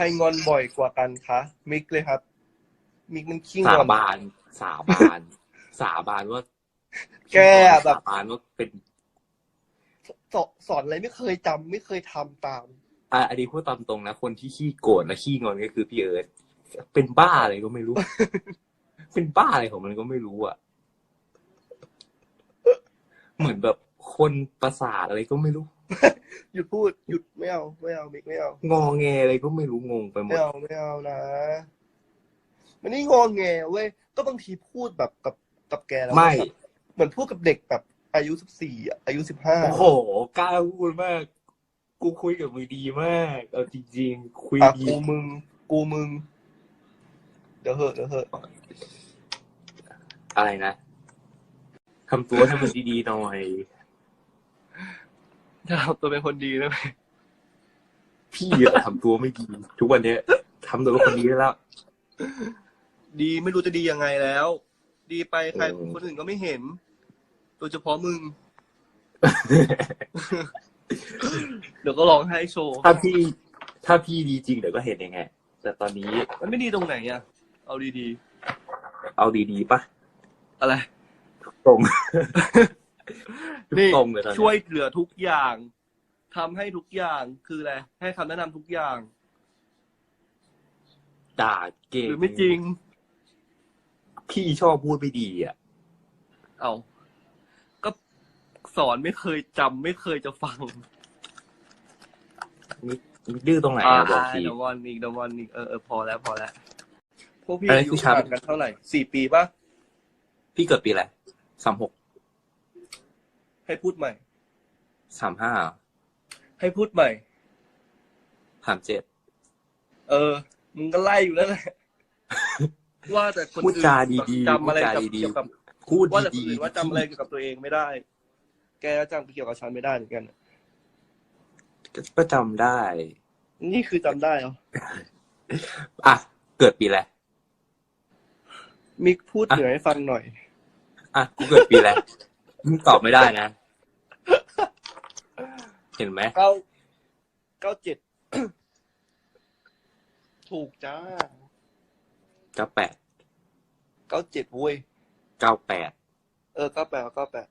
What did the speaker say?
รงอนบ่อยกว่ากันคะ มิกเลยครับ มิกมันขี้งสาอน บานสาบาน สาบานว่าแกแบบ สาบานว่าเป็นสอนสอนอะไรไม่เคยจำไม่เคยทำตาม อะอันนี้พูดตามตรงนะ คนที่ขี้โกรธและขี้งอนก็คือพี่เอิร์ธเป็นบ้าอะไรก็ไม่รู้ เป็นบ้าอะไรของมันก็ไม่รู้อะ เหมือนแบบ คนประสาทอะไรก็ไม่รู้ หยุดพูดหยุดไม่เอาไม่เอามิกไม่เอางอแงอะไรก็ไม่รู้งงไปหมไม่ดเอาไม่เอานะมันนี่งอแงเว้ยก็บางทีพูดแบบกับกับแกแล้วไม่แบบเหมือนพูดกับเด็กแบบอายุสิบสี่อายุสิบห้าโอ้โหกล้าพูดมาก กูคุยกับมึงดีมากเอาจริงๆคุยอะดีกูมึง กูมึง เดี๋ยวเหอะเดี๋ยวเหอะอะไรนะทำตัวให้มันดีๆหน่อย จะทำตัวเป็นคนดีนะพี่อะทำตัวไม่ดีทุกวันเนี้ยทำตัวเป็นคนดีได้แล้ว ดีไม่รู้จะดียังไงแล้ว ดีไปใครเออคนอื่นก็ไม่เห็นโดยเฉพาะมึง เดี๋ยวก็ร้องไห้โชว์ ถ้าพี่ ถ้าพี่ดีจริงเดี๋ยวก็เห็นเองไง แต่ตอนนี้ มันไม่ดีตรงไหนอะเอาดีเอาดีๆปะๆอะไร ตรง นี่ตรงเลยตอนเนี้ช่วยเหลือทุกอย่างทำให้ทุกอย่างคืออะไรให้คำแนะนำทุกอย่าง ด่าเก่งหรือไม่จริง พี่ชอบพูดไม่ดีอะ เอาก็สอนไม่เคยจำไม่เคยจะฟังนี่ดื้อตรงไหนอ่าอะบอกที เดวันอีกเดวันอีกเออเออพอแล้วพอแล้วพวกพี่อะไรอายุคือช้าห่างกันเท่าไหร่สี่ปีป่ะพี่เกิดปีอะไรสามหก ให้พูดใหม่ สามห้าให้พูดใหม่ สามเจ็ดเออ มึงก็ไล่อยู่นั่นแหละว่าแต่คนพูดอื่นจาดีๆจำอะไรพูดจากับดีเกี่ยวกับๆพูดว่าแต่คนดีอื่นว่าจำอะไรเกี่ยวกับตัวเองไม่ได้ แกก็จำเกี่ยวกับฉันไม่ได้เหมือนกันก็จำได้ นี่คือจำได้เหรออะ เกิดปีอะไรมิกพูดอะเหนือให้ฟังหน่อย อะกูเกิดปีอะไรมึงตอบไม่ได้นะ เห็นไหมเก้าเก้าเจ็ดถูกจ้าเก้าแปดเก้าเจ็ดเว้ยเก้าแปดเออเก้าแปดเก้าแปด